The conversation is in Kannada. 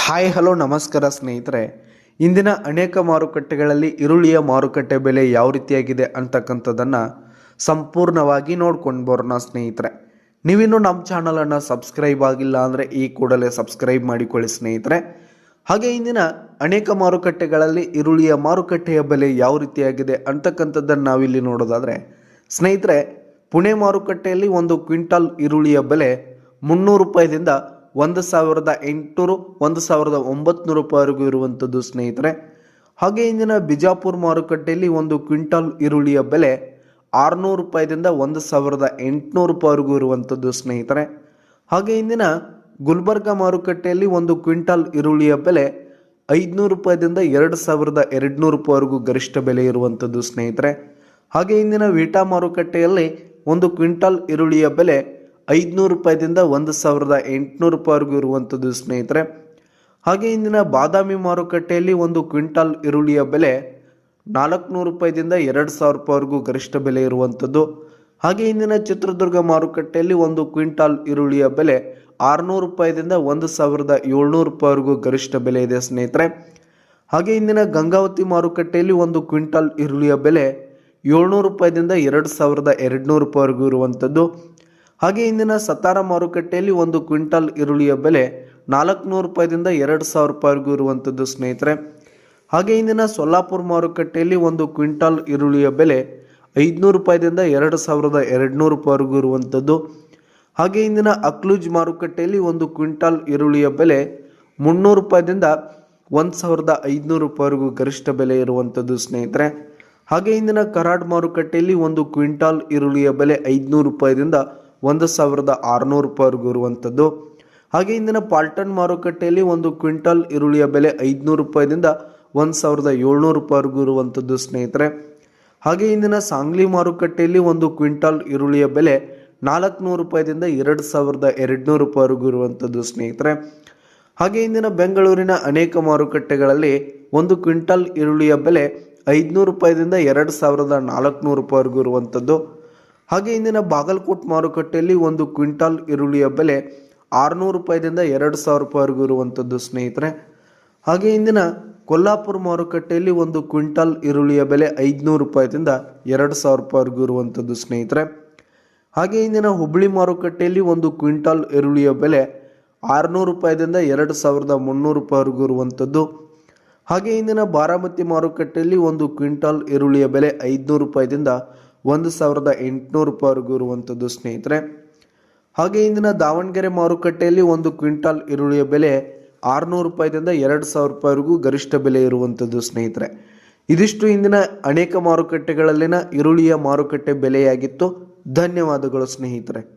ಹಾಯ್, ಹಲೋ, ನಮಸ್ಕಾರ ಸ್ನೇಹಿತರೆ. ಇಂದಿನ ಅನೇಕ ಮಾರುಕಟ್ಟೆಗಳಲ್ಲಿ ಈರುಳ್ಳಿಯ ಮಾರುಕಟ್ಟೆ ಬೆಲೆ ಯಾವ ರೀತಿಯಾಗಿದೆ ಅಂತಕ್ಕಂಥದ್ದನ್ನು ಸಂಪೂರ್ಣವಾಗಿ ನೋಡ್ಕೊಂಡು ಬರೋಣ ಸ್ನೇಹಿತರೆ. ನೀವಿನ್ನೂ ನಮ್ಮ ಚಾನಲನ್ನು ಸಬ್ಸ್ಕ್ರೈಬ್ ಆಗಿಲ್ಲ ಅಂದರೆ ಈ ಕೂಡಲೇ ಸಬ್ಸ್ಕ್ರೈಬ್ ಮಾಡಿಕೊಳ್ಳಿ ಸ್ನೇಹಿತರೆ. ಹಾಗೆ ಇಂದಿನ ಅನೇಕ ಮಾರುಕಟ್ಟೆಗಳಲ್ಲಿ ಈರುಳ್ಳಿಯ ಮಾರುಕಟ್ಟೆಯ ಬೆಲೆ ಯಾವ ರೀತಿಯಾಗಿದೆ ಅಂತಕ್ಕಂಥದ್ದನ್ನು ನಾವಿಲ್ಲಿ ನೋಡೋದಾದರೆ, ಸ್ನೇಹಿತರೆ, ಪುಣೆ ಮಾರುಕಟ್ಟೆಯಲ್ಲಿ ಒಂದು ಕ್ವಿಂಟಲ್ ಈರುಳ್ಳಿಯ ಬೆಲೆ ಮುನ್ನೂರು ರೂಪಾಯಿದಿಂದ ಒಂದು ಸಾವಿರದ ಎಂಟುನೂರು, ಒಂದು ಸಾವಿರದ ಒಂಬತ್ನೂರು ರೂಪಾಯಿವರೆಗೂ ಇರುವಂಥದ್ದು ಸ್ನೇಹಿತರೆ. ಹಾಗೆ ಇಂದಿನ ಬಿಜಾಪುರ ಮಾರುಕಟ್ಟೆಯಲ್ಲಿ ಒಂದು ಕ್ವಿಂಟಾಲ್ ಈರುಳ್ಳಿಯ ಬೆಲೆ ಆರುನೂರು ರೂಪಾಯಿದಿಂದ ಒಂದು ಸಾವಿರದ ಎಂಟುನೂರು ರೂಪಾಯಿವರೆಗೂ ಇರುವಂಥದ್ದು ಸ್ನೇಹಿತರೆ. ಹಾಗೆ ಇಂದಿನ ಗುಲ್ಬರ್ಗ ಮಾರುಕಟ್ಟೆಯಲ್ಲಿ ಒಂದು ಕ್ವಿಂಟಾಲ್ ಈರುಳ್ಳಿಯ ಬೆಲೆ ಐದುನೂರು ರೂಪಾಯಿದಿಂದ ಎರಡು ಸಾವಿರದ ಎರಡುನೂರು ರೂಪಾಯಿವರೆಗೂ ಗರಿಷ್ಠ ಬೆಲೆ ಇರುವಂಥದ್ದು ಸ್ನೇಹಿತರೆ. ಹಾಗೆ ಇಂದಿನ ವೀಟಾ ಮಾರುಕಟ್ಟೆಯಲ್ಲಿ ಒಂದು ಕ್ವಿಂಟಾಲ್ ಈರುಳ್ಳಿಯ ಬೆಲೆ ಐದುನೂರು ರೂಪಾಯಿದಿಂದ ಒಂದು ಸಾವಿರದ ಎಂಟುನೂರು ರೂಪಾಯಿವರೆಗೂ ಇರುವಂಥದ್ದು ಸ್ನೇಹಿತರೆ. ಹಾಗೆ ಇಂದಿನ ಬಾದಾಮಿ ಮಾರುಕಟ್ಟೆಯಲ್ಲಿ ಒಂದು ಕ್ವಿಂಟಾಲ್ ಈರುಳ್ಳಿಯ ಬೆಲೆ ನಾಲ್ಕುನೂರು ರೂಪಾಯಿದಿಂದ ಎರಡು ಸಾವಿರ ರೂಪಾಯಿವರೆಗೂ ಗರಿಷ್ಠ ಬೆಲೆ ಇರುವಂಥದ್ದು. ಹಾಗೆ ಇಂದಿನ ಚಿತ್ರದುರ್ಗ ಮಾರುಕಟ್ಟೆಯಲ್ಲಿ ಒಂದು ಕ್ವಿಂಟಾಲ್ ಈರುಳ್ಳಿಯ ಬೆಲೆ ಆರುನೂರು ರೂಪಾಯಿದಿಂದ ಒಂದು ಸಾವಿರದ ಏಳ್ನೂರು ರೂಪಾಯಿವರೆಗೂ ಗರಿಷ್ಠ ಬೆಲೆ ಇದೆ ಸ್ನೇಹಿತರೆ. ಹಾಗೆ ಇಂದಿನ ಗಂಗಾವತಿ ಮಾರುಕಟ್ಟೆಯಲ್ಲಿ ಒಂದು ಕ್ವಿಂಟಾಲ್ ಈರುಳ್ಳಿಯ ಬೆಲೆ ಏಳ್ನೂರು ರೂಪಾಯಿದಿಂದ ಎರಡು ಸಾವಿರದ ಎರಡುನೂರು ರೂಪಾಯಿವರೆಗೂ ಇರುವಂಥದ್ದು. ಹಾಗೆ ಇಂದಿನ ಸತಾರ ಮಾರುಕಟ್ಟೆಯಲ್ಲಿ ಒಂದು ಕ್ವಿಂಟಾಲ್ ಈರುಳ್ಳಿಯ ಬೆಲೆ ನಾಲ್ಕುನೂರು ರೂಪಾಯಿದಿಂದ ಎರಡು ಸಾವಿರ ರೂಪಾಯಿವರೆಗೂ ಇರುವಂಥದ್ದು ಸ್ನೇಹಿತರೆ. ಹಾಗೆ ಇಂದಿನ ಸೊಲ್ಲಾಪುರ ಮಾರುಕಟ್ಟೆಯಲ್ಲಿ ಒಂದು ಕ್ವಿಂಟಾಲ್ ಈರುಳ್ಳಿಯ ಬೆಲೆ ಐದುನೂರು ರೂಪಾಯಿದಿಂದ ಎರಡು ಸಾವಿರದ ಎರಡುನೂರು ರೂಪಾಯಿವರೆಗೂ ಇರುವಂಥದ್ದು. ಹಾಗೆ ಇಂದಿನ ಅಕ್ಲೂಜ್ ಮಾರುಕಟ್ಟೆಯಲ್ಲಿ ಒಂದು ಕ್ವಿಂಟಾಲ್ ಈರುಳ್ಳಿಯ ಬೆಲೆ ಮುನ್ನೂರು ರೂಪಾಯಿದಿಂದ ಒಂದು ಸಾವಿರದ ಐದುನೂರು ರೂಪಾಯಿವರೆಗೂ ಗರಿಷ್ಠ ಬೆಲೆ ಇರುವಂಥದ್ದು ಸ್ನೇಹಿತರೆ. ಹಾಗೆ ಇಂದಿನ ಕರಾಡ್ ಮಾರುಕಟ್ಟೆಯಲ್ಲಿ ಒಂದು ಕ್ವಿಂಟಾಲ್ ಈರುಳ್ಳಿಯ ಬೆಲೆ ಐದುನೂರು ರೂಪಾಯಿದಿಂದ ಒಂದು ಸಾವಿರದ ಆರುನೂರು ರೂಪಾಯಿವರೆಗೂ ಇರುವಂಥದ್ದು. ಹಾಗೆ ಇಂದಿನ ಪಾಲ್ಟನ್ ಮಾರುಕಟ್ಟೆಯಲ್ಲಿ ಒಂದು ಕ್ವಿಂಟಲ್ ಈರುಳ್ಳಿಯ ಬೆಲೆ ಐದುನೂರು ರೂಪಾಯಿದಿಂದ ಒಂದು ಸಾವಿರದ ಏಳ್ನೂರು ರೂಪಾಯಿವರೆಗೂ ಇರುವಂಥದ್ದು ಸ್ನೇಹಿತರೆ. ಹಾಗೆ ಇಂದಿನ ಸಾಂಗ್ಲಿ ಮಾರುಕಟ್ಟೆಯಲ್ಲಿ ಒಂದು ಕ್ವಿಂಟಲ್ ಈರುಳ್ಳಿಯ ಬೆಲೆ ನಾಲ್ಕುನೂರು ರೂಪಾಯಿದಿಂದ ಎರಡು ಸಾವಿರದ ಎರಡುನೂರು ರೂಪಾಯಿವರೆಗೂ ಇರುವಂಥದ್ದು ಸ್ನೇಹಿತರೆ. ಹಾಗೆ ಇಂದಿನ ಬೆಂಗಳೂರಿನ ಅನೇಕ ಮಾರುಕಟ್ಟೆಗಳಲ್ಲಿ ಒಂದು ಕ್ವಿಂಟಲ್ ಈರುಳ್ಳಿಯ ಬೆಲೆ ಐದುನೂರು ರೂಪಾಯಿದಿಂದ ಎರಡು ಸಾವಿರದ ನಾಲ್ಕುನೂರು ರೂಪಾಯಿವರೆಗೂ ಇರುವಂಥದ್ದು. ಹಾಗೆ ಇಂದಿನ ಬಾಗಲಕೋಟ್ ಮಾರುಕಟ್ಟೆಯಲ್ಲಿ ಒಂದು ಕ್ವಿಂಟಾಲ್ ಈರುಳ್ಳಿಯ ಬೆಲೆ ಆರುನೂರು ರೂಪಾಯಿದಿಂದ ಎರಡು ಸಾವಿರ ರೂಪಾಯಿವರೆಗೂ ಇರುವಂಥದ್ದು, ಸ್ನೇಹಿತರೆ. ಹಾಗೆ ಇಂದಿನ ಕೊಲ್ಲಾಪುರ ಮಾರುಕಟ್ಟೆಯಲ್ಲಿ ಒಂದು ಕ್ವಿಂಟಾಲ್ ಈರುಳ್ಳಿಯ ಬೆಲೆ ಐದುನೂರು ರೂಪಾಯಿದಿಂದ ಎರಡು ಸಾವಿರ ರೂಪಾಯಿವರೆಗೂ ಇರುವಂಥದ್ದು, ಸ್ನೇಹಿತರೆ. ಹಾಗೆ ಇಂದಿನ ಹುಬ್ಬಳ್ಳಿ ಮಾರುಕಟ್ಟೆಯಲ್ಲಿ ಒಂದು ಕ್ವಿಂಟಾಲ್ ಈರುಳ್ಳಿಯ ಬೆಲೆ ಆರುನೂರು ರೂಪಾಯಿದಿಂದ ಎರಡು ಸಾವಿರದ ಮುನ್ನೂರು ರೂಪಾಯಿವರೆಗೂ ಇರುವಂಥದ್ದು. ಹಾಗೆ ಇಂದಿನ ಬಾರಾಮತಿ ಮಾರುಕಟ್ಟೆಯಲ್ಲಿ ಒಂದು ಕ್ವಿಂಟಾಲ್ ಈರುಳ್ಳಿಯ ಬೆಲೆ ಐದುನೂರು ರೂಪಾಯಿದಿಂದ ಒಂದು ಸಾವಿರದ ಎಂಟುನೂರು ರೂಪಾಯಿವರೆಗೂ ಇರುವಂಥದ್ದು ಸ್ನೇಹಿತರೆ. ಹಾಗೆ ಇಂದಿನ ದಾವಣಗೆರೆ ಮಾರುಕಟ್ಟೆಯಲ್ಲಿ ಒಂದು ಕ್ವಿಂಟಾಲ್ ಈರುಳ್ಳಿಯ ಬೆಲೆ ಆರುನೂರು ರೂಪಾಯಿದಿಂದ ಎರಡು ಸಾವಿರ ರೂಪಾಯಿವರೆಗೂ ಗರಿಷ್ಠ ಬೆಲೆ ಇರುವಂಥದ್ದು ಸ್ನೇಹಿತರೆ. ಇದಿಷ್ಟು ಇಂದಿನ ಅನೇಕ ಮಾರುಕಟ್ಟೆಗಳಲ್ಲಿನ ಈರುಳ್ಳಿಯ ಮಾರುಕಟ್ಟೆ ಬೆಲೆಯಾಗಿತ್ತು. ಧನ್ಯವಾದಗಳು ಸ್ನೇಹಿತರೆ.